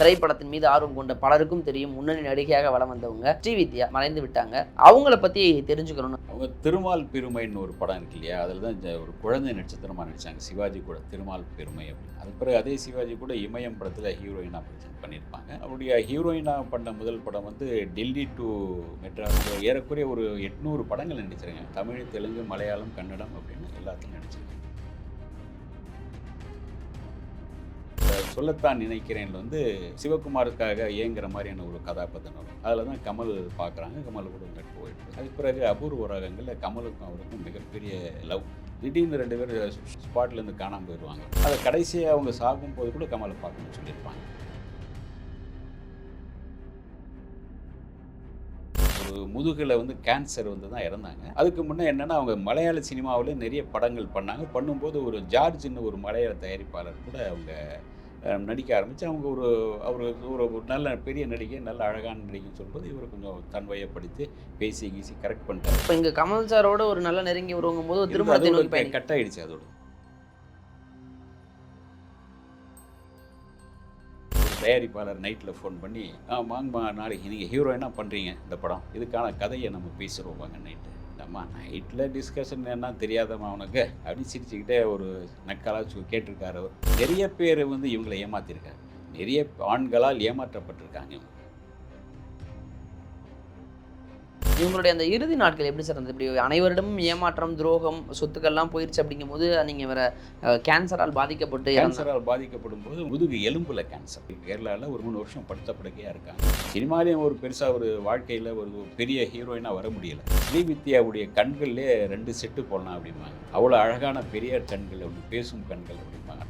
திரைப்படத்தின் மீது ஆர்வம் கொண்ட பலருக்கும் தெரியும் முன்னணி நடிகையாக வளம் வந்தவங்க ஸ்ரீவித்யா மறைந்து விட்டாங்க. அவங்கள பத்தி தெரிஞ்சுக்கணும்னு அவங்க திருமால் பெருமைன்னு ஒரு படம் இருக்கு இல்லையா? அதில் தான் இந்த ஒரு குழந்தை நட்சத்திரமாக நடித்தாங்க சிவாஜி கூட திருமால் பெருமை அப்படின்னு. அது பிறகு அதே சிவாஜி கூட இமயம் படத்தில் ஹீரோயினாக ப்ரெசென்ட் பண்ணியிருப்பாங்க. அவருடைய ஹீரோயினாக பண்ண முதல் படம் வந்து டெல்லி டு மெட்ராஸ் ஏறக்குறைய ஒரு எட்நூறு படங்கள் நடிச்சிருக்காங்க. தமிழ் தெலுங்கு மலையாளம் கன்னடம் அப்படின்னு எல்லாத்தையும் நடிச்சிருக்காங்க. சொல்லத்தான் நினைக்கிறேன் வந்து சிவகுமாருக்காக இயங்குற மாதிரியான ஒரு கதாபாத்திரம் வரும் அதில் தான் கமல் பார்க்குறாங்க கமல் கூட நட்பு போயிட்டு அதுக்கு பிறகு அபூர்வ ராகங்களில் கமலுக்கும் அவருக்கும் மிகப்பெரிய லவ் திடீர்னு ரெண்டு பேரும் ஸ்பாட்லேருந்து காணாமல் போயிடுவாங்க அதை கடைசியாக அவங்க சாகும்போது கூட கமலை பார்க்கணும்னு சொல்லியிருப்பாங்க. ஒரு முதுகில் வந்து கேன்சர் வந்து தான் இறந்தாங்க. அதுக்கு முன்னே என்னென்னா அவங்க மலையாள சினிமாவில் நிறைய படங்கள் பண்ணாங்க. பண்ணும்போது ஒரு ஜார்ஜ்னு ஒரு மலையாள தயாரிப்பாளர் கூட அவங்க நடிக்க ஆரம்பித்து அவங்க ஒரு அவர் ஒரு நல்ல பெரிய நடிகை நல்ல அழகான நடிகைன்னு சொல்லும்போது இவர் கொஞ்சம் தன்வயப்படுத்தி பேசி கீசி கரெக்ட் பண்ணிட்டாரு. இப்போ இங்க கமல் சாரோட ஒரு நல்ல நெருங்கி வருவங்கும் போது திருமணத்தை நோக்கி கட் ஆயிடுச்சு அதோட. தயாரிப்பாளர் நைட்டில் ஃபோன் பண்ணி ஆ வாங்கம்மா நாளைக்கு நீங்கள் ஹீரோயினாக பண்ணுறீங்க இந்த படம். இதுக்கான கதையை நம்ம பேசுகிறோம் வாங்க நைட்டு. அம்மா நைட்டில் டிஸ்கஷன் என்ன தெரியாதம்மா உனக்கு. அப்படின்னு சிரிச்சுக்கிட்டே ஒரு நக்கலாக கேட்டிருக்காரு நிறைய பேர் வந்து இவங்களை ஏமாத்திருக்காங்க. நிறைய ஆண்களால் ஏமாற்றப்பட்டிருக்காங்க இவங்க. இவங்களுடைய அந்த இறுதி நாட்கள் எப்படி சார் இருந்தது? இப்படி அனைவரிடமும் ஏமாற்றம் துரோகம் சொத்துக்கள்லாம் போயிருச்சு அப்படிங்கும்போது நீங்க வேற அஹ், கேன்சரால் பாதிக்கப்பட்டு. கேன்சரால் பாதிக்கப்படும் போது முதுகு எலும்புல கேன்சர் கேரளாவில் ஒரு மூணு வருஷம் படுத்த படுக்கையாக இருக்காங்க. சினிமாலேயும் ஒரு பெருசாக ஒரு வாழ்க்கையில் ஒரு பெரிய ஹீரோயினாக வர முடியல. ஸ்ரீவித்யாவுடைய கண்கள்லே ரெண்டு செட்டு போடலாம் அப்படிம்பாங்க. அவ்வளோ அழகான பெரிய கண்கள் அப்படி பேசும் கண்கள் அப்படிம்பாங்க.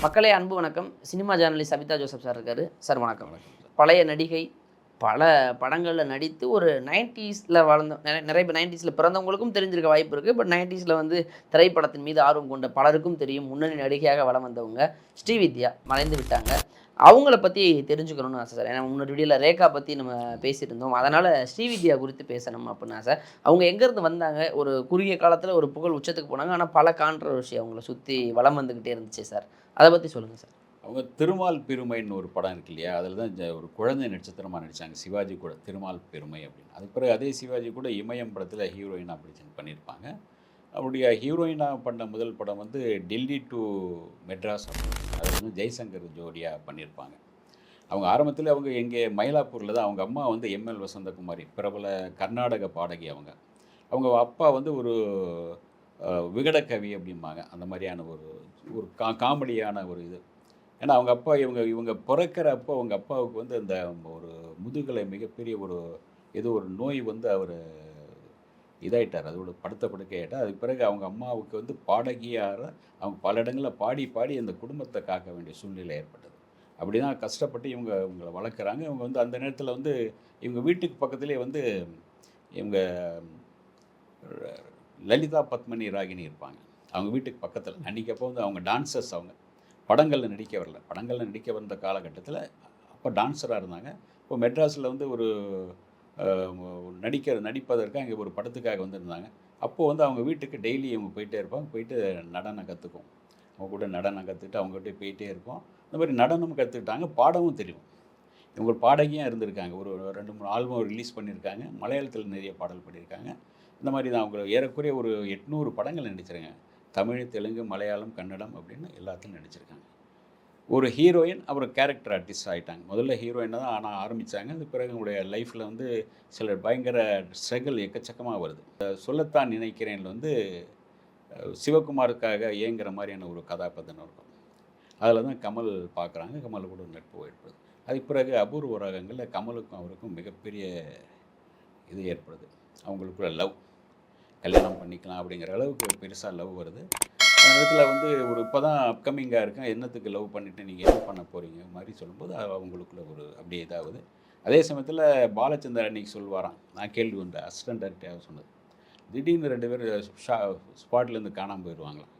மக்களே அன்பு வணக்கம். Cinema journalist Sabitha Joseph sir இருக்காரு. சார் வணக்கம். பழைய நடிகை பல படங்களில் நடித்து ஒரு நைன்டிஸில் வளர்ந்த நிறைய- நிறைய பேர் நைன்டிஸில் பிறந்தவங்களுக்கும் தெரிஞ்சிருக்க வாய்ப்பு இருக்குது பட் நைன்டிஸில் வந்து திரைப்படத்தின் மீது ஆர்வம் கொண்ட பலருக்கும் தெரியும். முன்னணி நடிகையாக வளம் வந்தவங்க ஸ்ரீவித்யா மறைந்து விட்டாங்க. அவங்கள பற்றி தெரிஞ்சுக்கணும்னு ஆசை சார். ஏன்னா முன்னாடி வீடியோவில் ரேகா பற்றி நம்ம பேசிகிட்டு இருந்தோம். அதனால் ஸ்ரீவித்யா குறித்து பேசணும் அப்படின்னு ஆசை. அவங்க எங்கேருந்து வந்தாங்க? ஒரு குறுகிய காலத்தில் ஒரு புகழ் உச்சத்துக்கு போனாங்க. ஆனால் பல கான்ட்ரவர்சி அவங்கள சுற்றி வளம் வந்துக்கிட்டே இருந்துச்சு சார். அதை பற்றி சொல்லுங்கள் சார். அவங்க திருமால் பெருமைன்னு ஒரு படம் இருக்கு இல்லையா? அதில் தான் இந்த ஒரு குழந்தை நட்சத்திரமாக நடித்தாங்க சிவாஜி கூட திருமால் பெருமை அப்படின்னு. அதுக்கு பிறகு அதே சிவாஜி கூட இமயம் படத்தில் ஹீரோயினாக ப்ரெசென்ட் பண்ணியிருப்பாங்க. அவருடைய ஹீரோயினாக பண்ண முதல் படம் வந்து டெல்லி டு மெட்ராஸ் அது வந்து ஜெய்சங்கர் ஜோடியாக பண்ணியிருப்பாங்க. அவங்க ஆரம்பத்தில் அவங்க எங்கே மயிலாப்பூரில் தான் அவங்க அம்மா வந்து எம்எல் வசந்தகுமாரி பிரபல கர்நாடக பாடகி அவங்க. அவங்க அப்பா வந்து ஒரு அஹ், விகடகவி அப்படிம்பாங்க. அந்த மாதிரியான ஒரு ஒரு கா காமெடியான ஒரு இது. ஏன்னா அவங்க அப்பா இவங்க இவங்க பிறக்கிற அப்போ அவங்க அப்பாவுக்கு வந்து அந்த ஒரு முதுகலை மிகப்பெரிய ஒரு ஏதோ ஒரு நோய் வந்து அவர் இதாயிட்டார். அதோட படுத்த படுக்கையாயிட்டார். அதுக்கு பிறகு அவங்க அம்மாவுக்கு வந்து பாடகியார அவங்க பல இடங்களில் பாடி பாடி அந்த குடும்பத்தை காக்க வேண்டிய சூழ்நிலை ஏற்பட்டது. அப்படி தான் கஷ்டப்பட்டு இவங்க இவங்களை வளர்க்குறாங்க. இவங்க வந்து அந்த நேரத்தில் வந்து இவங்க வீட்டுக்கு பக்கத்துலேயே வந்து இவங்க லலிதா பத்மினி ராகினி இருப்பாங்க. அவங்க வீட்டுக்கு பக்கத்தில். அன்றைக்கப்போ வந்து அவங்க டான்சர்ஸ் அவங்க. படங்களில் நடிக்க வரல. படங்களில் நடிக்க வந்த காலகட்டத்தில் அப்போ டான்ஸராக இருந்தாங்க. இப்போ மெட்ராஸில் வந்து ஒரு நடிக்கிற நடிப்பதற்கு அங்கே ஒரு படத்துக்காக வந்திருந்தாங்க. அப்போது வந்து அவங்க வீட்டுக்கு டெய்லி அவங்க போயிட்டே இருப்பாங்க. போயிட்டு நடனம் கற்றுக்கும் அவங்க கூட நடனம் கற்றுக்கிட்டு அவங்ககிட்ட போயிட்டே இருப்போம். இந்த மாதிரி நடனம் கற்றுக்கிட்டாங்க பாடவும் தெரியும். இவங்க பாடகியாக இருந்திருக்காங்க. ஒரு ரெண்டு மூணு ஆல்பம் ரிலீஸ் பண்ணியிருக்காங்க மலையாளத்தில் நிறைய பாடல் பண்ணியிருக்காங்க இந்த மாதிரி தான் அவங்க ஏறக்குறைய ஒரு எட்நூறு படங்கள் நடிச்சிருங்க தமிழ் தெலுங்கு மலையாளம் கன்னடம் அப்படின்னு எல்லாத்தையும் நடிச்சிருக்காங்க. ஒரு ஹீரோயின் அப்புறம் கேரக்டர் ஆர்டிஸ்ட் ஆகிட்டாங்க முதல்ல ஹீரோயினாக தான் ஆனால் ஆரம்பித்தாங்க அது பிறகு உங்களுடைய லைஃப்பில் வந்து சில பயங்கர ஸ்ட்ரகிள் எக்கச்சக்கமாக வருது. சொல்லத்தான் நினைக்கிறேன் வந்து சிவகுமாருக்காக ஏங்குற மாதிரியான ஒரு கதாபாத்திரம் இருக்கும். அதில் தான் கமல் பார்க்குறாங்க கமல் கூட நட்பு ஏற்படுது. அதுக்கு பிறகு அபூர்வ ராகங்களில் கமலுக்கும் அவருக்கும் மிகப்பெரிய இது ஏற்படுது. அவங்களுக்குள்ள லவ் கல்யாணம் பண்ணிக்கலாம் அப்படிங்கிற அளவுக்கு பெருசாக லவ் வருது. அந்த இடத்துல வந்து ஒரு இப்போ தான் அப்கமிங்காக இருக்கேன். என்னத்துக்கு லவ் பண்ணிவிட்டு நீங்கள் என்ன பண்ண போகிறீங்க மாதிரி சொல்லும்போது அவங்களுக்குள்ள ஒரு அப்படியே இதாகுது. அதே சமயத்தில் பாலச்சந்தர் அன்னைக்கு சொல்வாராம். நான் கேள்வி உண்டு. அசிஸ்டன்ட் சொன்னது? திடீர்னு ரெண்டு பேரும் ஷா ஸ்பாட்லேருந்து காணாமல் போயிடுவாங்களாம்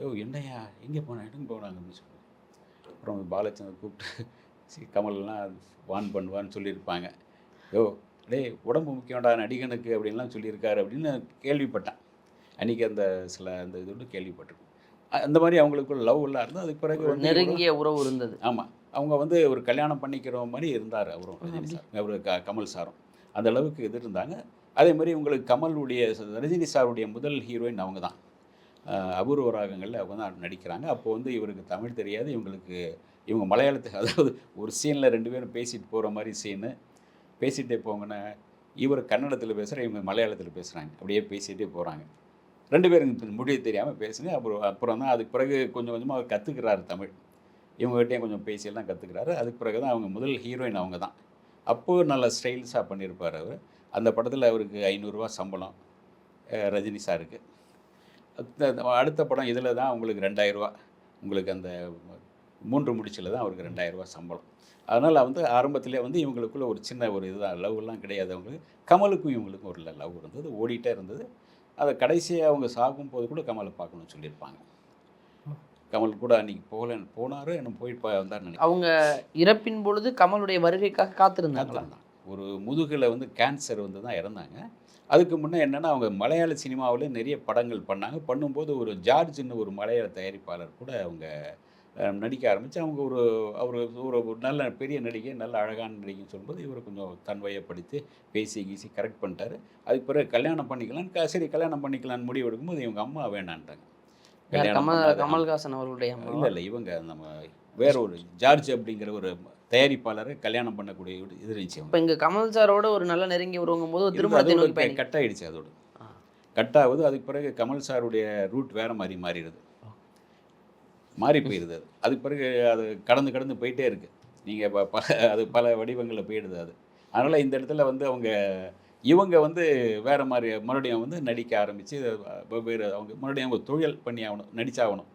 யோ என்னையா? எங்கே போனேன் எங்கே போனாங்க? அப்படின்னு சொல்லி அப்புறம் பாலச்சந்தர் கூப்பிட்டு சி கமல்லாம் வான் பண்ணுவான்னு சொல்லியிருப்பாங்க. யோ டேய் உடம்பு முக்கியம்டா நடிகனுக்கு அப்படின்லாம் சொல்லியிருக்காரு அப்படின்னு கேள்விப்பட்டேன். அன்றைக்கி அந்த சில அந்த இது வந்து கேள்விப்பட்டிருக்கோம். அந்த மாதிரி அவங்களுக்குள்ள லவ் எல்லாம் இருந்து அதுக்கு பிறகு நெருங்கிய உறவு இருந்தது. ஆமாம் அவங்க வந்து ஒரு கல்யாணம் பண்ணிக்கிற மாதிரி இருந்தார் அவரும் ரஜினி சார். அவர் க கமல் சாரும். அந்த அளவுக்கு இது இருந்தாங்க. அதே மாதிரி உங்களுக்கு கமலுடைய ரஜினி சாருடைய முதல் ஹீரோயின் அவங்க தான். அபூர்வ ராகங்களில் அவங்க தான் நடிக்கிறாங்க. அப்போ வந்து இவருக்கு தமிழ் தெரியாது. இவங்களுக்கு இவங்க மலையாளத்துக்கு அதாவது ஒரு சீனில் ரெண்டு பேரும் பேசிட்டு போகிற மாதிரி சீனு பேசிகிட்டே போங்கன்னா இவர் கன்னடத்தில் பேசுகிற இவங்க மலையாளத்தில் பேசுகிறாங்க அப்படியே பேசிகிட்டே போகிறாங்க ரெண்டு பேரும் மொழி தெரியாமல் பேசுங்க. அப்புறம் அப்புறம் தான் அதுக்கு பிறகு கொஞ்சம் கொஞ்சமாக அவர் கற்றுக்கிறாரு தமிழ். இவங்ககிட்டயும் கொஞ்சம் பேசியெல்லாம் கற்றுக்கிறாரு அதுக்கு பிறகு தான் அவங்க முதல் ஹீரோயின் அவங்க தான். அப்போது நல்ல ஸ்டைல்ஸாக பண்ணியிருப்பார் அவர். அந்த படத்தில் அவருக்கு ஐநூறுரூவா சம்பளம் ரஜினி சாருக்கு. அடுத்த அடுத்த படம் இதில் தான் உங்களுக்கு ரெண்டாயிரரூவா உங்களுக்கு அந்த மூன்று முடிச்சில் தான் அவருக்கு ரெண்டாயிரரூவா சம்பளம். அதனால் வந்து ஆரம்பத்திலே வந்து இவங்களுக்குள்ள ஒரு சின்ன ஒரு இதுதான் லவ்லாம் கிடையாது அவங்களுக்கு. கமலுக்கும் இவங்களுக்கும் ஒரு லவ் இருந்தது ஓடிட்டே இருந்தது. அதை கடைசியாக அவங்க சாகும் போது கூட கமலை பார்க்கணும்னு சொல்லியிருப்பாங்க. கமல் கூட அன்றைக்கி போகல போனார் என்ன போயிட்டு வந்தார் அவங்க இறப்பின் பொழுது கமலுடைய வருகைக்காக காத்திருந்தாங்களா? காத்திருந்தான். ஒரு முதுகில் வந்து கேன்சர் வந்து தான் இறந்தாங்க. அதுக்கு முன்னே என்னென்னா அவங்க மலையாள சினிமாவில் நிறைய படங்கள் பண்ணாங்க. பண்ணும்போது ஒரு ஜார்ஜ்னு ஒரு மலையாள தயாரிப்பாளர் கூட அவங்க நடிக்க ஆரம்பித்து அவங்க ஒரு அவர் ஒரு ஒரு நல்ல பெரிய நடிகை நல்ல அழகான நடிகைன்னு சொல்லும்போது இவர் கொஞ்சம் தன்வயப்படுத்தி பேசி கீசி கரெக்ட் பண்ணிட்டாரு அதுக்கு பிறகு கல்யாணம் பண்ணிக்கலான்னு க- சரி கல்யாணம் பண்ணிக்கலான்னு முடிவு எடுக்கும்போது இவங்க அம்மா கல்யாணம் கமல் கமல்ஹாசன் அவர்களுடைய இல்லை? இல்லை இவங்க நம்ம வேற ஒரு ஜார்ஜ் அப்படிங்கிற ஒரு தயாரிப்பாளரை கல்யாணம் பண்ணக்கூடிய ஒரு இது இருந்துச்சு. இப்ப இங்க கமல் சாரோட ஒரு நல்ல நெருங்கி உறவுங்கும் போது திருமணத்தை நோக்கி பயணி கட் ஆயிடுச்சு அதோட. கட் ஆகுது அதுக்கு பிறகு கமல் சாருடைய ரூட் வேற மாதிரி மாறிடுது மாறி போயிடுது அது. அதுக்கு பிறகு அது கடந்து கடந்து போயிட்டே இருக்குது நீங்கள் ப பல அது பல வடிவங்களில் போயிடுது அது. அதனால் இந்த இடத்துல வந்து அவங்க இவங்க வந்து வேறு மாதிரி மறுபடியும் வந்து நடிக்க ஆரம்பித்து வெவ்வேறு அவங்க மறுபடியும் அவங்க தொழில் பண்ணி ஆகணும் நடிச்சாகணும்.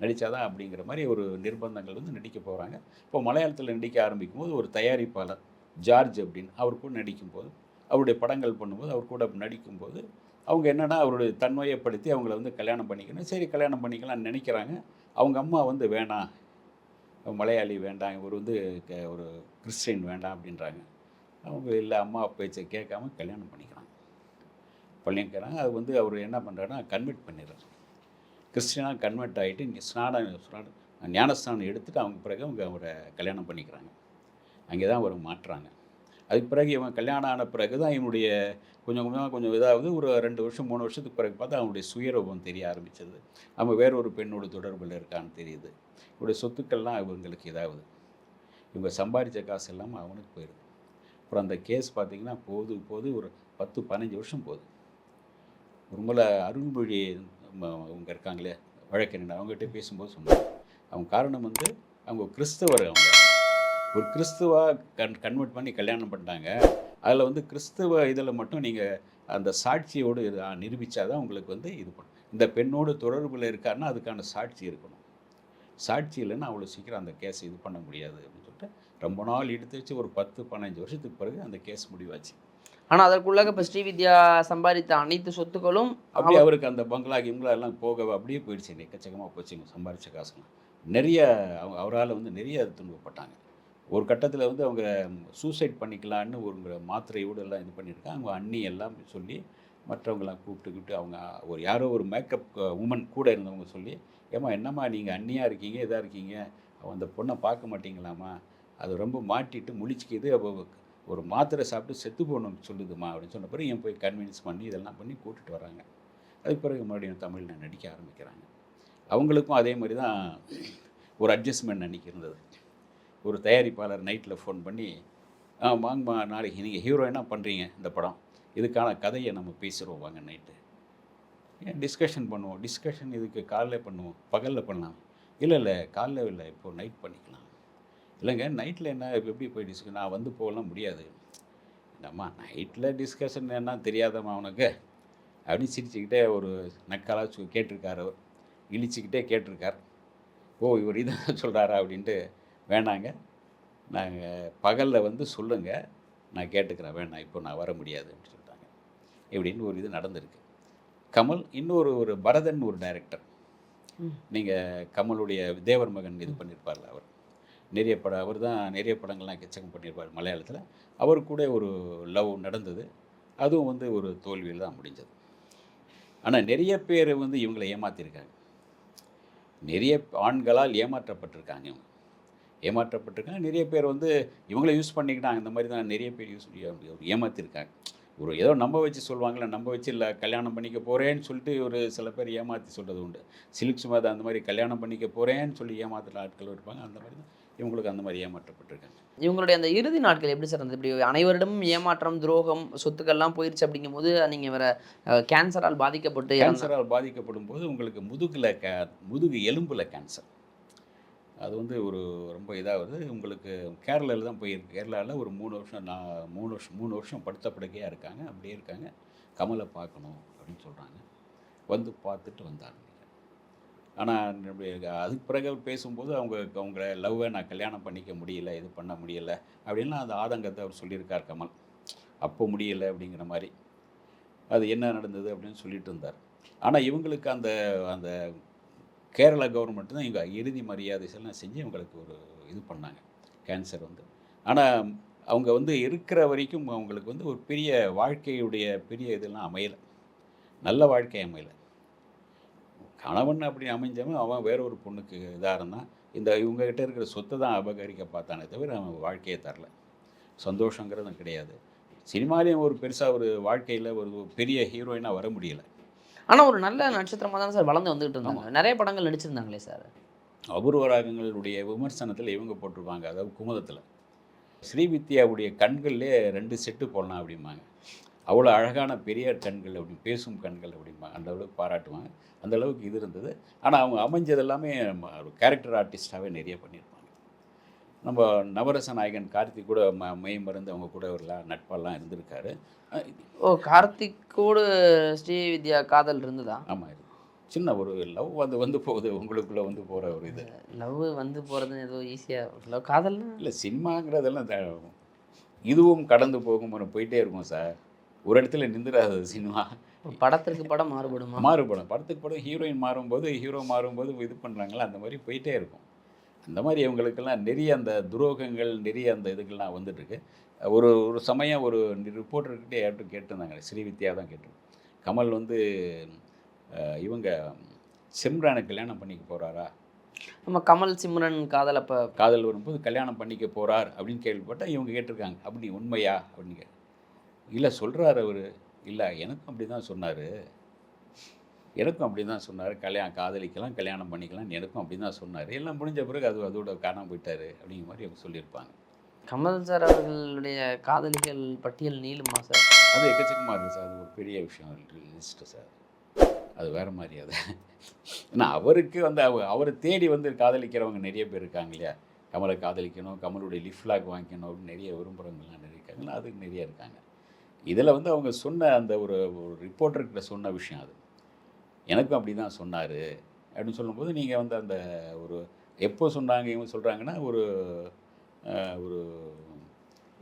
நடித்தாதான் அப்படிங்கிற மாதிரி ஒரு நிர்பந்தங்கள் வந்து நடிக்க போகிறாங்க இப்போ மலையாளத்தில் நடிக்க ஆரம்பிக்கும் போது ஒரு தயாரிப்பாளர் ஜார்ஜ் அப்படின்னு அவர் கூட நடிக்கும்போது அவருடைய படங்கள் பண்ணும்போது அவர் கூட நடிக்கும்போது அவங்க என்னென்னா அவருடைய தன்மையப்படுத்தி அவங்கள வந்து கல்யாணம் பண்ணிக்கணும். சரி கல்யாணம் பண்ணிக்கலாம்னு நினைக்கிறாங்க. அவங்க அம்மா வந்து வேணாம் மலையாளி வேண்டாம் இவர் வந்து க- ஒரு கிறிஸ்டின் வேண்டாம் அப்படின்றாங்க. அவங்க இல்லை அம்மா பேச்சை கேட்காம கல்யாணம் பண்ணிக்கிறாங்க. பண்ணிக்கிறாங்க அது வந்து அவர் என்ன பண்ணுறாருன்னா கன்வெர்ட் பண்ணிடுறாரு. கிறிஸ்டினாக கன்வெர்ட் ஆகிட்டு ஸ்நானம் ஸ்நானம் ஞானஸ்தானம் எடுத்துகிட்டு அவங்க பிறகு அவங்க அவரை கல்யாணம் பண்ணிக்கிறாங்க. அங்கே தான் அவர் மாட்டுறாங்க அதுக்கு பிறகு இவன் கல்யாணம் ஆன பிறகு தான் இவனுடைய கொஞ்சம் கொஞ்சமாக கொஞ்சம் இதாவது ஒரு ரெண்டு வருஷம் மூணு வருஷத்துக்கு பிறகு பார்த்தா அவனுடைய சுயரூபம் தெரிய ஆரம்பிச்சது. அவன் வேற ஒரு பெண்ணோட தொடர்பில் இருக்கான்னு தெரியுது. இவருடைய சொத்துக்கள்லாம் இவங்களுக்கு இதாகுது இவங்க சம்பாதிச்ச காசு இல்லாமல் அவனுக்கு போயிடுது அப்புறம் அந்த கேஸ் பார்த்திங்கன்னா போது போது ஒரு பத்து பதினஞ்சு வருஷம் போகுது. ஒரு முறை அருள்மொழி அவங்க இருக்காங்களே வழக்கறிஞர். அவங்ககிட்ட பேசும்போது சொன்னாங்க. அவங்க காரணம் வந்து அவங்க கிறிஸ்தவர் அவங்க. ஒரு கிறிஸ்துவா கன் கன்வெர்ட் பண்ணி கல்யாணம் பண்ணிட்டாங்க. அதில் வந்து கிறிஸ்துவ இதில் மட்டும் நீங்கள் அந்த சாட்சியோடு இது நிரூபித்தாதான் உங்களுக்கு வந்து இது பண்ணும் இந்த பெண்ணோடு தொடர்பில் இருக்காருன்னா அதுக்கான சாட்சி இருக்கணும். சாட்சி இல்லைன்னா அவ்வளோ சீக்கிரம் அந்த கேஸ் இது பண்ண முடியாது அப்படின்னு சொல்லிட்டு ரொம்ப நாள் எடுத்து வச்சு ஒரு பத்து பதினஞ்சு வருஷத்துக்கு பிறகு அந்த கேஸ் முடிவாச்சு. ஆனா அதற்குள்ளாக இப்ப ஸ்ரீவித்யா சம்பாதித்த அனைத்து சொத்துக்களும் அப்படியே அவருக்கு அந்த பங்களா கிங்களா எல்லாம் போக அப்படியே போயிடுச்சு. எக்கச்சக்கமாக போச்சுங்க சம்பாரிச்ச காசுலாம். நிறைய அவரால் வந்து நிறைய துன்பப்பட்டாங்க. ஒரு கட்டத்தில் வந்து அவங்க சூசைட் பண்ணிக்கலான்னு ஒரு மாத்திரையோடு எல்லாம் இது பண்ணியிருக்காங்க அவங்க அண்ணி எல்லாம் சொல்லி மற்றவங்களாம் கூப்பிட்டுக்கிட்டு அவங்க ஒரு யாரோ ஒரு மேக்கப் உமன் கூட இருந்தவங்க சொல்லி ஏம்மா என்னம்மா நீங்கள் அண்ணியாக இருக்கீங்க? இதாக இருக்கீங்க? அந்த பொண்ணை பார்க்க மாட்டீங்களாம்மா? அது ரொம்ப மாட்டிட்டு முழிச்சிக்கிது. அப்போ ஒரு மாத்திரை சாப்பிட்டு செத்து போகணும்னு சொல்லுதுமா அப்படின்னு சொன்ன பிறகு என் போய் கன்வின்ஸ் பண்ணி இதெல்லாம் பண்ணி கூட்டிட்டு வராங்க. அதுக்கு பிறகு மறுபடியும் தமிழில் நடிக்க ஆரம்பிக்கிறாங்க. அவங்களுக்கும் அதே மாதிரி தான் ஒரு அட்ஜஸ்ட்மெண்ட் அன்றைக்கி இருந்தது ஒரு தயாரிப்பாளர் நைட்டில் ஃபோன் பண்ணி ஆ வாங்கம்மா நாளைக்கு நீங்கள் ஹீரோயினாக பண்ணுறீங்க இந்த படம். இதுக்கான கதையை நம்ம பேசுகிறோம் வாங்க நைட்டு. ஏன் டிஸ்கஷன் பண்ணுவோம்? டிஸ்கஷன் இதுக்கு காலைல பண்ணுவோம் பகலில் பண்ணலாம். இல்லை இல்லை காலைல இல்லை இப்போது நைட் பண்ணிக்கலாம். இல்லைங்க நைட்டில் என்ன இப்போ எப்படி போய் நான் வந்து போகலாம் முடியாது. என்னம்மா நைட்டில் டிஸ்கஷன் என்ன தெரியாதம்மா அவனுக்கு அப்படின்னு சிரிச்சுக்கிட்டே ஒரு நக்காலாக கேட்டிருக்காரு இழிச்சிக்கிட்டே கேட்டிருக்கார். ஓ இவர் இதான் சொல்கிறாரா அப்படின்ட்டு வேணாங்க. நாங்கள் பகலில் வந்து சொல்லுங்கள் நான் கேட்டுக்கிறேன். வேணாம் இப்போ நான் வர முடியாது அப்படின்னு சொல்லிட்டாங்க. இப்படின்னு ஒரு இது நடந்திருக்கு. கமல் இன்னொரு ஒரு பரதன் ஒரு டைரக்டர். நீங்கள் கமலுடைய தேவர் மகன் இது பண்ணியிருப்பார்ல அவர். நிறைய படம் அவர் தான் நிறைய படங்கள்லாம் எக்கச்சக்கம் பண்ணியிருப்பார் மலையாளத்தில். அவர் கூட ஒரு லவ் நடந்தது. அதுவும் வந்து ஒரு தோல்வியில் தான் முடிஞ்சது. ஆனால் நிறைய பேர் வந்து இவங்களை ஏமாத்திருக்காங்க. நிறைய ஆண்களால் ஏமாற்றப்பட்டிருக்காங்க இவங்க. ஏமாற்றப்பட்டிருக்காங்க. நிறைய பேர் வந்து இவங்கள யூஸ் பண்ணிக்கிட்டாங்க. இந்த மாதிரி தான் நிறைய பேர் யூஸ் ஏமாத்திருக்காங்க. ஒரு ஏதோ நம்ப வச்சு சொல்லுவாங்கள்ல நம்ப வச்சு இல்லை கல்யாணம் பண்ணிக்க போகிறேன்னு சொல்லிட்டு ஒரு சில பேர் ஏமாற்றி சொல்கிறது உண்டு. சிலுக் சுமாதா அந்த மாதிரி கல்யாணம் பண்ணிக்க போகிறேன்னு சொல்லி ஏமாத்துற ஆட்கள் இருப்பாங்க. அந்த மாதிரி தான் இவங்களுக்கு அந்த மாதிரி ஏமாற்றப்பட்டிருக்காங்க. இவங்களுடைய அந்த இறுதி நாட்கள் எப்படி சார் இருந்தது? இப்படி அனைவரிடமும் ஏமாற்றம் துரோகம் சொத்துக்கள்லாம் போயிருச்சு அப்படிங்கும்போது நீங்கள் வேற கேன்சரால் பாதிக்கப்பட்டு கேன்சரால் பாதிக்கப்படும் போது உங்களுக்கு முதுகில் கே முதுகு எலும்பில் கேன்சர் அது வந்து ஒரு ரொம்ப இதாகுது. உங்களுக்கு கேரளாவில் தான் போயிருக்கு. கேரளாவில் ஒரு மூணு வருஷம் நான் மூணு வருஷம் மூணு வருஷம் படுத்த படுக்கையாக இருக்காங்க. அப்படியே இருக்காங்க. கமலை பார்க்கணும் அப்படின்னு சொல்கிறாங்க வந்து பார்த்துட்டு வந்தாங்க. ஆனால் அதுக்கு பிறகு அவர் பேசும்போது அவங்க அவங்க லவ்வை நான் கல்யாணம் பண்ணிக்க முடியல. இது பண்ண முடியல. அப்படின்லாம் அந்த ஆதங்கத்தை அவர் சொல்லியிருக்கார் கமல். அப்போ முடியலை. அப்படிங்கிற மாதிரி. அது என்ன நடந்தது அப்படின்னு சொல்லிட்டு இருந்தார். ஆனால் இவங்களுக்கு அந்த அந்த கேரளா கவர்மெண்ட் தான் இவங்க இறுதி மரியாதை எல்லாம் செஞ்சு இவங்களுக்கு ஒரு இது பண்ணாங்க. கேன்சர் வந்து. ஆனால் அவங்க வந்து இருக்கிற வரைக்கும் அவங்களுக்கு வந்து ஒரு பெரிய வாழ்க்கையுடைய பெரிய இதெல்லாம் அமையலை. நல்ல வாழ்க்கை அமையலை. கணவன் அப்படி அமைஞ்சவன் அவன் வேற ஒரு பொண்ணுக்கு இதாக இருந்தான். இந்த இவங்ககிட்ட இருக்கிற சொத்தை தான் அபகரிக்க பார்த்தானே தவிர அவன் வாழ்க்கையை தரல. சந்தோஷங்கிறதும் கிடையாது. சினிமாலேயும் ஒரு பெருசாக ஒரு வாழ்க்கையில் ஒரு பெரிய ஹீரோயினாக வர முடியல. ஆனா ஒரு நல்ல நட்சத்திரமா தானே சார் வளர்ந்து வந்துகிட்டு இருந்தாங்க. நிறைய படங்கள் நடிச்சிருந்தாங்களே சார். அபூர்வ ராகங்களுடைய விமர்சனத்தில் இவங்க போட்டிருப்பாங்க அதாவது குமுதத்தில். ஸ்ரீவித்யாவுடைய கண்கள்லே ரெண்டு செட்டு போடலாம் அப்படிம்பாங்க. அவ்வளோ அழகான பெரிய கண்கள் அப்படி பேசும் கண்கள் அப்படிம்பாங்க. அந்த அளவுக்கு பாராட்டுவாங்க. அந்த அளவுக்கு இது இருந்தது. ஆனால் அவங்க அமைஞ்சது எல்லாமே கேரக்டர் ஆர்டிஸ்டாகவே நிறைய பண்ணியிருப்பாங்க. நம்ம நவரச நாயகன் கார்த்திக் கூட ம மெய் மருந்து அவங்க கூட ஒரு லா- நட்பாலாம் இருந்திருக்காரு. ஓ கார்த்திக்கோடு ஸ்ரீவித்யா காதல் இருந்ததா? ஆமாம் சின்ன ஒரு லவ் வந்து வந்து போகுது உங்களுக்குள்ளே வந்து போகிற ஒரு இது. லவ் வந்து போறது ஏதோ ஈஸியா லவ் காதல்னா? இல்லை சினிமாங்கிறதெல்லாம் இதுவும் கடந்து போகும் போயிட்டே இருக்கும் சார். ஒரு இடத்துல நின்றுடாது சினிமா. படத்திற்கு படம் மாறுபடுமா? மாறுபடும். படத்துக்கு படம் ஹீரோயின் மாறும்போது ஹீரோ மாறும்போது இது பண்ணுறாங்களா அந்த மாதிரி போயிட்டே இருக்கும். அந்த மாதிரி இவங்களுக்கெல்லாம் நிறைய அந்த துரோகங்கள் நிறைய அந்த இதுக்கெல்லாம் வந்துட்டுருக்கு. ஒரு ஒரு சமயம் ஒரு ரிப்போர்ட்டர்கிட்ட யார்கிட்ட கேட்டிருந்தாங்க ஸ்ரீவித்யா தான் கேட்டிருந்தோம் கமல் வந்து இவங்க சிம்ரானை கல்யாணம் பண்ணிக்க போகிறாரா நம்ம கமல் சிம்ரன் காதல் அப்ப காதல் வரும்போது கல்யாணம் பண்ணிக்க போகிறார் அப்படின்னு கேள்விப்பட்டால் இவங்க கேட்டிருக்காங்க. அப்படி உண்மையா அப்படின்னு கே இல்லை சொல்கிறாரு அவர். இல்லை எனக்கும் அப்படி தான் சொன்னார். எனக்கும் அப்படி தான் சொன்னார். கல்யாணம் காதலிக்கலாம் கல்யாணம் பண்ணிக்கலாம் எனக்கும் அப்படி தான் சொன்னார். எல்லாம் முடிஞ்ச பிறகு அது அதோட காணாம போயிட்டாரு அப்படிங்கிற மாதிரி அவங்க சொல்லியிருப்பாங்க. கமல் சார் அவர்களுடைய காதலிகள் பட்டியல் நீளுமா சார்? அது எக்கச்சக்கமாக இருக்குது சார். அது ஒரு பெரிய விஷயம். List sir. அது வேறு மாதிரி அது. ஏன்னா அவருக்கு வந்து அவ அவரை தேடி வந்து காதலிக்கிறவங்க நிறைய பேர் இருக்காங்க இல்லையா? கமலை காதலிக்கணும் கமலுடைய லிஃப்லாக் வாங்கிக்கணும் அப்படின்னு நிறைய விரும்புகிறவங்கலாம் நிறைய இருக்காங்களா அதுக்கு நிறைய இருக்காங்க. இதில் வந்து அவங்க சொன்ன அந்த ஒரு ரிப்போர்ட்டர்கிட்ட சொன்ன விஷயம் அது. எனக்கும் அப்படி தான் சொன்னார். அப்படின்னு சொல்லும்போது நீங்கள் வந்து அந்த ஒரு எப்போ சொன்னாங்க இவங்க சொல்கிறாங்கன்னா ஒரு ஒரு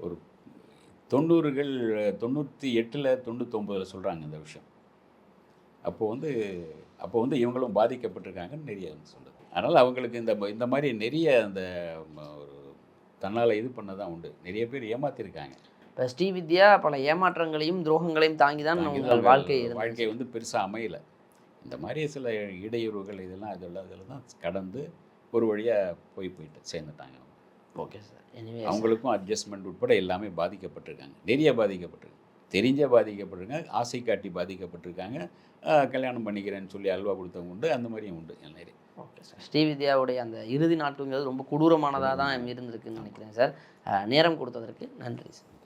ஒரு தொண்ணூறுகள் தொண்ணூற்றி எட்டில் தொண்ணூத்தொம்பதில் சொல்கிறாங்க இந்த விஷயம். அப்போ வந்து அப்போ வந்து இவங்களும் பாதிக்கப்பட்டிருக்காங்கன்னு நிறைய வந்து சொல்லுது. அதனால் அவங்களுக்கு இந்த இந்த மாதிரி நிறைய அந்த ஒரு தன்னால் இது பண்ண தான் உண்டு. நிறைய பேர் ஏமாத்திருக்காங்க. இப்போ ஸ்ரீவித்யா பல ஏமாற்றங்களையும் துரோகங்களையும் தாங்கி தான் உங்கள் வாழ்க்கை. வாழ்க்கை வந்து பெருசாக அமையல. இந்த மாதிரி சில இடையூறுகள் இதெல்லாம் இதெல்லாம் இதில் தான் கடந்து ஒரு வழியாக போய் போயிட்டு சேர்ந்துட்டாங்க. Okay sir. எனிவே அவங்களுக்கும் அட்ஜஸ்ட்மெண்ட் உட்பட எல்லாமே பாதிக்கப்பட்டிருக்காங்க. நிறைய பாதிக்கப்பட்டிருக்காங்க தெரிஞ்ச பாதிக்கப்பட்டிருக்காங்க ஆசை காட்டி பாதிக்கப்பட்டிருக்காங்க. கல்யாணம் பண்ணிக்கிறேன்னு சொல்லி அல்வா கொடுத்தவங்க உண்டு அந்த மாதிரியும் உண்டு நிறைய ஓகே சார். ஸ்ரீவித்யாவுடைய அந்த இறுதி நாட்கள்ங்கிறது ரொம்ப கொடூரமானதாக தான் இருந்திருக்குன்னு நினைக்கிறேன் சார். நேரம் கொடுத்ததற்கு நன்றி சார்.